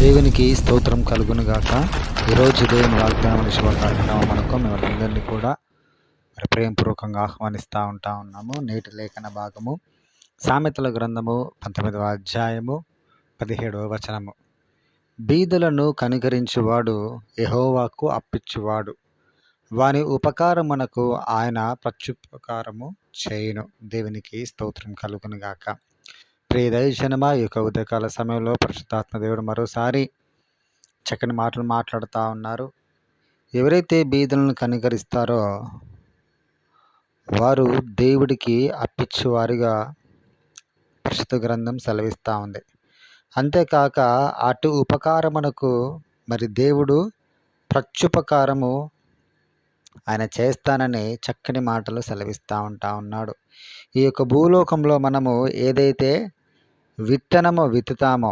దేవునికి స్తోత్రం కలుగును గాక ఈరోజు దేవుని వాగ్దానం శుభ మనకు మిమ్మల్ని కూడా మరి ప్రేమపూర్వకంగా ఆహ్వానిస్తూ ఉంటా ఉన్నాము. నేటి లేఖన భాగము సామెతల గ్రంథము పంతొమ్మిదవ అధ్యాయము పదిహేడవ వచనము. బీదులను కనికరించువాడు ఎహోవాకు అప్పిచ్చువాడు. వాని ఉపకారమునకు ఆయన ప్రత్యుపకారము చేయును. దేవునికి స్తోత్రం కలుగును గాక ప్రియ దైవజనమా ఈ యొక్క ఉదయకాల సమయంలో పరిశుద్ధాత్మ దేవుడు మరోసారి చక్కని మాటలు మాట్లాడుతూ ఉన్నారు. ఎవరైతే బీదలను కనికరిస్తారో వారు దేవుడికి అప్పిచ్చువారిగా పరిశుద్ధ గ్రంథం సెలవిస్తూ ఉంది. అంతేకాక అటు ఉపకారమునకు మరి దేవుడు ప్రత్యుపకారము ఆయన చేస్తానని చక్కని మాటలు సెలవిస్తూ ఉంటా ఉన్నాడు. ఈ యొక్క భూలోకంలో మనము ఏదైతే విత్తనము విత్తుతామో.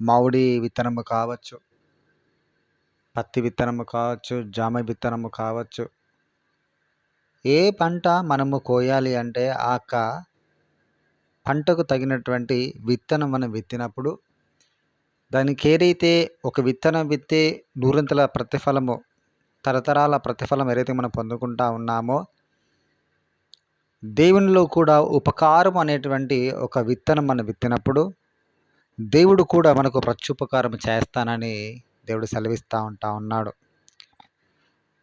మామిడి విత్తనము కావచ్చు పత్తి విత్తనము కావచ్చు జామ విత్తనము కావచ్చు. ఏ పంట మనము కోయాలి అంటే ఆక పంటకు తగినటువంటి విత్తనం మనం విత్తినప్పుడు దానికి ఏదైతే ఒక విత్తనం విత్తే నూరంతల ప్రతిఫలము తరతరాల ప్రతిఫలం ఏదైతే మనం పొందుకుంటా ఉన్నామో దేవునిలో కూడా ఉపకారం అనేటువంటి ఒక విత్తనం మనం విత్తినప్పుడు దేవుడు కూడా మనకు ప్రత్యుపకారం చేస్తానని దేవుడు సెలవిస్తూ ఉంటా ఉన్నాడు.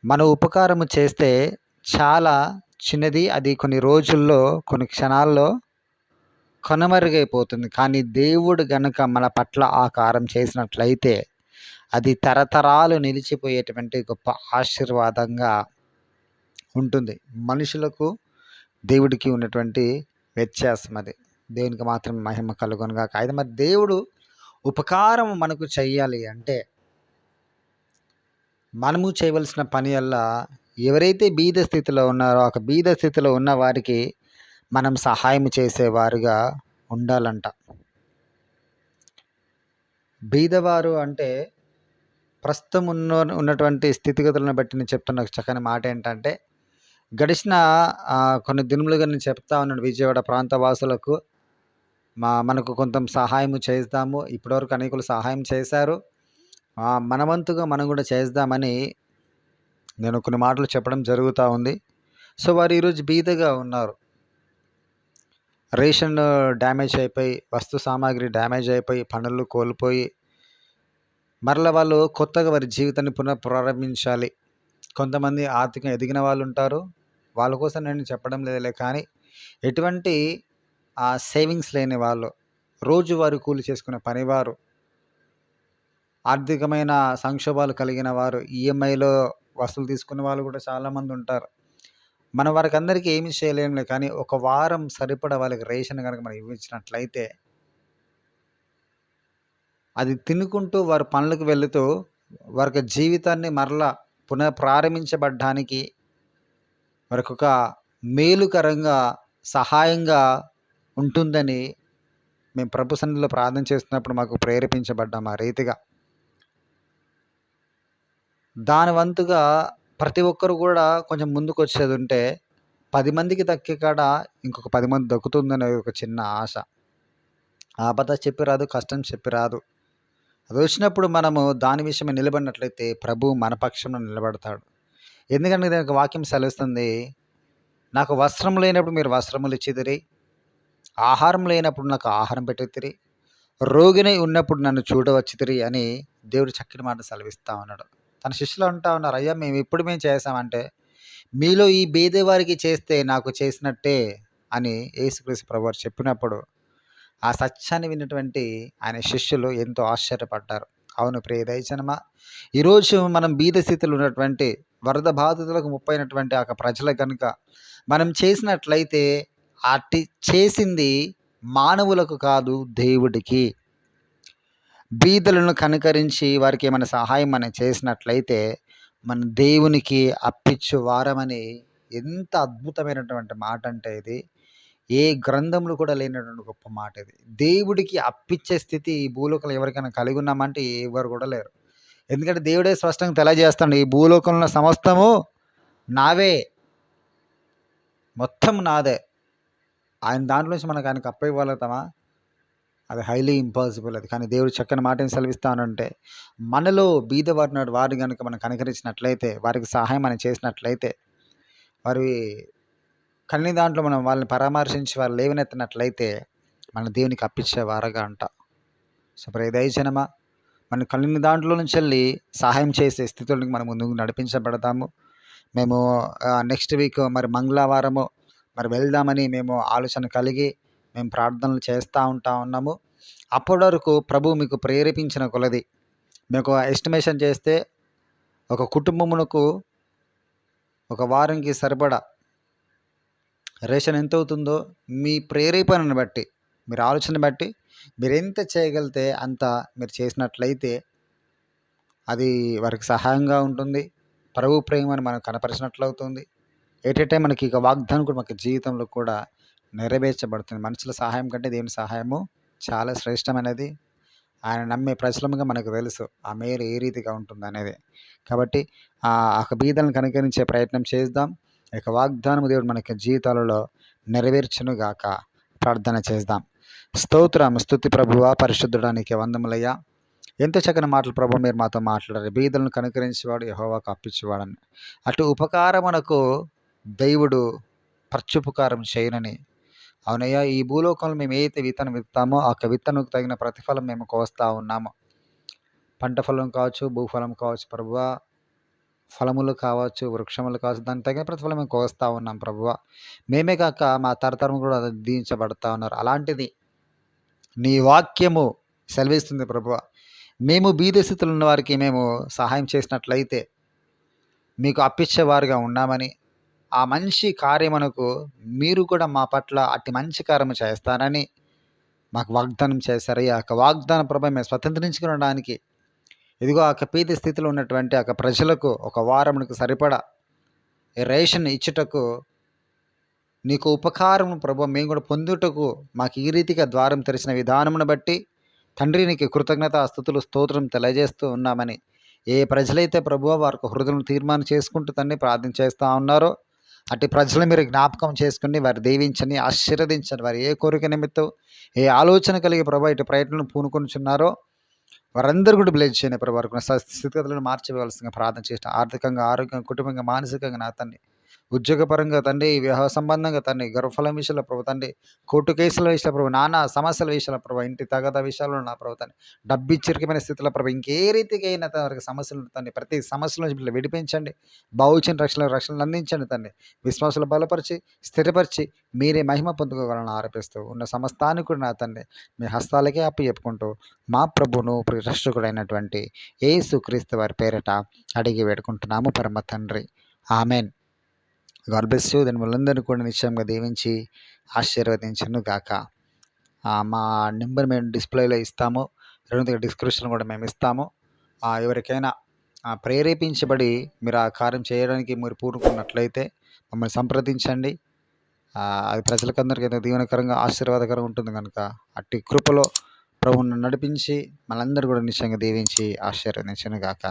మన ఉపకారం చేస్తే చాలా చిన్నది అది కొన్ని రోజుల్లో కొన్ని క్షణాల్లో కనుమరుగైపోతుంది. కానీ దేవుడు గనుక మన పట్ల ఆ కారం చేసినట్లయితే అది తరతరాలు నిలిచిపోయేటువంటి గొప్ప ఆశీర్వాదంగా ఉంటుంది. మనుషులకు దేవుడికి ఉన్నటువంటి వ్యత్యాసం అది. దేవునికి మాత్రం మహిమ కలుగునుగా అయితే మరి దేవుడు ఉపకారం మనకు చెయ్యాలి అంటే మనము చేయవలసిన పని అల్లా ఎవరైతే బీద స్థితిలో ఉన్నారో ఒక బీద స్థితిలో ఉన్న వారికి మనం సహాయం చేసేవారుగా ఉండాలంట. బీదవారు అంటే ప్రస్తుతం ఉన్న ఉన్నటువంటి స్థితిగతులను బట్టి నేను చెప్తున్న చక్కని మాట ఏంటంటే గడిచిన కొన్ని దినములుగా నేను చెప్తా ఉన్నాను విజయవాడ ప్రాంత వాసులకు మా మనకు కొంత సహాయం చేద్దాము ఇప్పటివరకు అనేకులు సహాయం చేశారు. మనవంతుగా మనం కూడా చేద్దామని నేను కొన్ని మాటలు చెప్పడం జరుగుతూ ఉంది. సో వారు ఈరోజు బీదగా ఉన్నారు. రేషన్ డ్యామేజ్ అయిపోయి వస్తు సామాగ్రి డ్యామేజ్ అయిపోయి పనులు కోల్పోయి మరల వాళ్ళు కొత్తగా వారి జీవితాన్ని పునః ప్రారంభించాలి కొంతమంది ఆర్థికంగా ఎదిగిన వాళ్ళు ఉంటారు. వాళ్ళ కోసం నేను చెప్పడం లేదులే కానీ ఎటువంటి ఆ సేవింగ్స్ లేని వాళ్ళు రోజువారి కూలి చేసుకునే పనివారు ఆర్థికమైన సంక్షోభాలు కలిగిన వారు ఈఎంఐలో వసూలు తీసుకునే వాళ్ళు కూడా చాలామంది ఉంటారు. మన వారికి అందరికీ ఏమి చేయలేములే కానీ ఒక వారం సరిపడా వాళ్ళకి రేషన్ కనుక మనం ఇవ్వించినట్లయితే అది తినుకుంటూ వారు పనులకు వెళుతూ వారికి జీవితాన్ని మరలా పునః ప్రారంభించబడ్డానికి మరొక మేలుకరంగా సహాయంగా ఉంటుందని మేము ప్రభు సన్నిధిలో ప్రార్థన చేస్తున్నప్పుడు మాకు ప్రేరేపించబడ్డాం ఆ రీతిగా. దాని వంతుగా ప్రతి ఒక్కరు కూడా కొంచెం ముందుకు వచ్చేది ఉంటే పది మందికి దక్కే కాడ ఇంకొక పది మంది దక్కుతుందనే ఒక చిన్న ఆశ. ఆపద చెప్పి రాదు కష్టం చెప్పి రాదు. అది వచ్చినప్పుడు మనము దాని విషయమే నిలబడినట్లయితే ప్రభు మన పక్షంలో నిలబడతాడు. ఎందుకంటే దానికి వాక్యం సెలవిస్తుంది నాకు వస్త్రం లేనప్పుడు మీరు వస్త్రములు ఇచ్చిదిరి ఆహారం లేనప్పుడు నాకు ఆహారం పెట్టితిరి రోగిని ఉన్నప్పుడు నన్ను చూడవచ్చితిరి అని దేవుడు చక్కని మాట సెలవిస్తా ఉన్నాడు. తన శిష్యులు అంటా ఉన్నారు అయ్యా మేము ఇప్పుడు మేము చేసామంటే మీలో ఈ బీదవారికి చేస్తే నాకు చేసినట్టే అని యేసుక్రీస్తు ప్రభువారు చెప్పినప్పుడు ఆ సత్యాన్ని విన్నటువంటి ఆయన శిష్యులు ఎంతో ఆశ్చర్యపడ్డారు. అవును ప్రియ దయచనమా ఈరోజు మనం బీద స్థితిలో ఉన్నటువంటి వరద బాధితులకు ముప్పైనటువంటి ఆ ప్రజలు కనుక మనం చేసినట్లయితే అట్టి చేసింది మానవులకు కాదు దేవుడికి. బీదలను కనుకరించి వారికి ఏమైనా సహాయం మనం చేసినట్లయితే మన దేవునికి అప్పిచ్చు వారమని ఎంత అద్భుతమైనటువంటి మాట అంటే ఇది. ఏ గ్రంథంలో కూడా లేనటువంటి గొప్ప మాట ఇది. దేవుడికి అప్పిచ్చే స్థితి ఈ భూలోకంలో ఎవరికైనా కలిగి ఉన్నామంటే ఎవరు కూడా లేరు. ఎందుకంటే దేవుడే స్పష్టంగా తెలియజేస్తాడు ఈ భూలోకంలో సమస్తము నావే. మొత్తం నాదే. ఆయన దాంట్లో నుంచి మనకు ఆయనకు అప్ప అది హైలీ ఇంపాసిబుల్ అది. కానీ దేవుడు చక్కని మాటని సెలవిస్తానంటే మనలో బీదవారి నాడు వారిని కనుక మనం కనుకరించినట్లయితే వారికి సహాయం మనం చేసినట్లయితే వారి కానీ దాంట్లో మనం వాళ్ళని పరామర్శించి వాళ్ళు లేవనెత్తినట్లయితే మన దేవునికి అప్పించే వారగా అంట. సో దయచనమా మన కళ్ళని దాంట్లో నుంచి వెళ్ళి సహాయం చేసే స్థితులకు మనం ముందుకు నడిపించబడతాము. మేము నెక్స్ట్ వీక్ మరి మంగళవారము మరి వెళ్దామని మేము ఆలోచన కలిగి మేము ప్రార్థనలు చేస్తూ ఉంటా ఉన్నాము. అప్పటి వరకు ప్రభు మీకు ప్రేరేపించిన కొలది. మీకు ఎస్టిమేషన్ చేస్తే ఒక కుటుంబమునకు ఒక వారంకి సరిపడా రేషన్ ఎంత అవుతుందో మీ ప్రేరేపణను బట్టి మీరు ఆలోచన బట్టి మీరు ఎంత చేయగలిగితే అంత మీరు చేసినట్లయితే అది వారికి సహాయంగా ఉంటుంది. ప్రభు ప్రేమను మనం కనపరిచినట్లు అవుతుంది ఏటంటే మనకి ఇక వాగ్దానం కూడా మనకి జీవితంలో కూడా నెరవేర్చబడుతుంది. మనుషుల సహాయం కంటే దేవుని సహాయము చాలా శ్రేష్టమైనది. ఆయన నమ్మే ప్రజలముగా మనకు తెలుసు ఆ మేలు ఏ రీతిగా ఉంటుంది అనేది కాబట్టి ఆ బీదలను కనుకరించే ప్రయత్నం చేద్దాం. ఇక వాగ్దానం దేవుడు మనకి జీవితాలలో నెరవేర్చునుగాక ప్రార్థన చేద్దాం. స్తోత్రం స్థుతి ప్రభువ పరిశుద్ధడానికి వందములయ్యా. ఎంత చక్కని మాటలు ప్రభు మీరు మాతో మాట్లాడారు. బీదలను కనుకరించేవాడు యహోవాకు అప్పించేవాడని అటు ఉపకారమునకు దైవుడు ప్రత్యుపకారం చేయనని. అవునయ్యా ఈ భూలోకంలో మేము ఏదైతే విత్తనం విత్తామో ఆ విత్తనకు తగిన ప్రతిఫలం మేము కోస్తా ఉన్నాము. పంట ఫలం కావచ్చు భూఫలం కావచ్చు ప్రభువా. ఫలములు కావచ్చు వృక్షములు కావచ్చు దానికి తగిన ప్రతిఫలం మేము కోస్తా ఉన్నాం ప్రభువ. మేమే కాక మా తరతరం కూడా దీవించబడతా ఉన్నారు. అలాంటిది నీ వాక్యము సెలవిస్తుంది ప్రభువ. మేము బీద స్థితిలో ఉన్న వారికి మేము సహాయం చేసినట్లయితే మీకు అప్పించేవారుగా ఉన్నామని ఆ మంచి కార్యమునకు మీరు కూడా మా పట్ల అట్టి మంచి కార్యము చేస్తారని మాకు వాగ్దానం చేశారు. ఈ యొక్క వాగ్దాన ప్రభ మేము స్వతంత్రించుకునడానికి ఇదిగో ఆ పీతి స్థితిలో ఉన్నటువంటి ఆ ప్రజలకు ఒక వారమునికి సరిపడా రేషన్ ఇచ్చుటకు నీకు ఉపకారం ప్రభు మేము కూడా పొందుటకు మాకు ఈ రీతిగా ద్వారం తెరిచిన విధానమును బట్టి తండ్రి నీకు కృతజ్ఞత స్థుతులు స్తోత్రం తెలియజేస్తూ ఉన్నామని ఏ ప్రజలైతే ప్రభు వారికి హృదయం తీర్మానం చేసుకుంటూ తండ్రి ప్రార్థన చేస్తూ ఉన్నారో అటు ప్రజలు మీరు జ్ఞాపకం చేసుకుని వారి దీవించని ఆశీర్వదించండి వారి ఏ కోరిక నిమిత్తం ఏ ఆలోచన కలిగి ప్రభు ఇటు ప్రయత్నం పూనుకొనిచున్నారో వారందరూ కూడా బ్లెజ్ చేయని ప్రభు వారికి స్థితిగతులను మార్చివేయవలసిందిగా ప్రార్థన చేసిన ఆర్థికంగా ఆరోగ్యంగా కుటుంబంగా మానసికంగా నా తన్ని ఉద్యోగపరంగా తండ్రి వివాహ సంబంధంగా తండ్రి గర్వఫలం విషయంలో ప్రభు తండ్రి కోర్టు కేసుల విషయంలో ప్రభు నానా సమస్యల విషయంలో ప్రభు ఇంటి తగద విషయాల్లో నా ప్రభు తండ్రి డబ్బు ఇచ్చిరికమైన స్థితిలో ప్రభు ఇంకే రీతికి అయినా వారికి సమస్యలు తండ్రి ప్రతి సమస్యల నుంచి విడిపించండి. బావుచిన రక్షణ రక్షణలు అందించండి తండ్రి. విశ్వాసాలు బలపరిచి స్థిరపరిచి మీరే మహిమ పొందుకోగలని ఆరోపిస్తూ ఉన్న సమస్తానికి కూడా నా తండ్రి మీ హస్తాలకే అప్పు చెప్పుకుంటూ మా ప్రభును రక్షకుడైనటువంటి ఏసు క్రీస్తు వారి పేరిట అడిగి వేడుకుంటున్నాము పరమ తండ్రి. ఆమెన్. గాడ్ బ్లెస్ యూ దాని వాళ్ళందరినీ కూడా నిశ్చయంగా దీవించి ఆశీర్వదించను గాక. మా నెంబర్ మేము డిస్ప్లేలో ఇస్తాము. రెండు డిస్క్రిప్షన్ కూడా మేము ఇస్తాము. ఎవరికైనా ప్రేరేపించబడి మీరు ఆ కార్యం చేయడానికి మీరు పూనుకున్నట్లయితే మమ్మల్ని సంప్రదించండి. అది ప్రజలకందరికీ దీవెనకరంగా ఆశీర్వాదకరంగా ఉంటుంది కనుక అట్టి కృపలో ప్రభువును నడిపించి మనందరూ కూడా నిశ్చయంగా దీవించి ఆశీర్వదించను గాక.